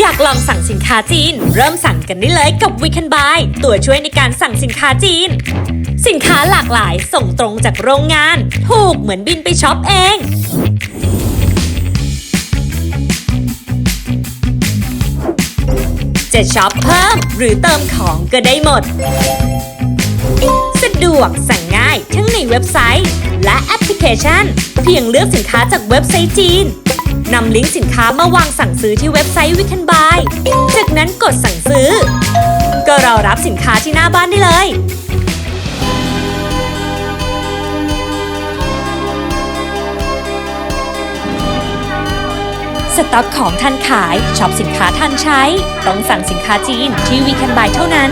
อยากลองสั่งสินค้าจีน เริ่มสั่งกันได้เลยกับ We Can Buy ตัวช่วยในการสั่งสินค้าจีน สินค้าหลากหลายส่งตรงจากโรงงาน ถูกเหมือนบินไปช็อปเอง จะช็อปเพิ่มหรือเติมของก็ได้หมด สะดวกสั่งง่ายทั้งในเว็บไซต์ และแอปพลิเคชัน เพียงเลือกสินค้าจากเว็บไซต์จีน นำลิงก์สินค้ามาวางสั่งซื้อที่เว็บไซต์ We Can Buy จากนั้นกดสั่งซื้อ ก็รอรับสินค้าที่หน้าบ้านได้เลย สต็อกของทันขายช็อปสินค้าทันใช้ ต้องสั่งสินค้าจีนที่ We Can Buy เท่านั้น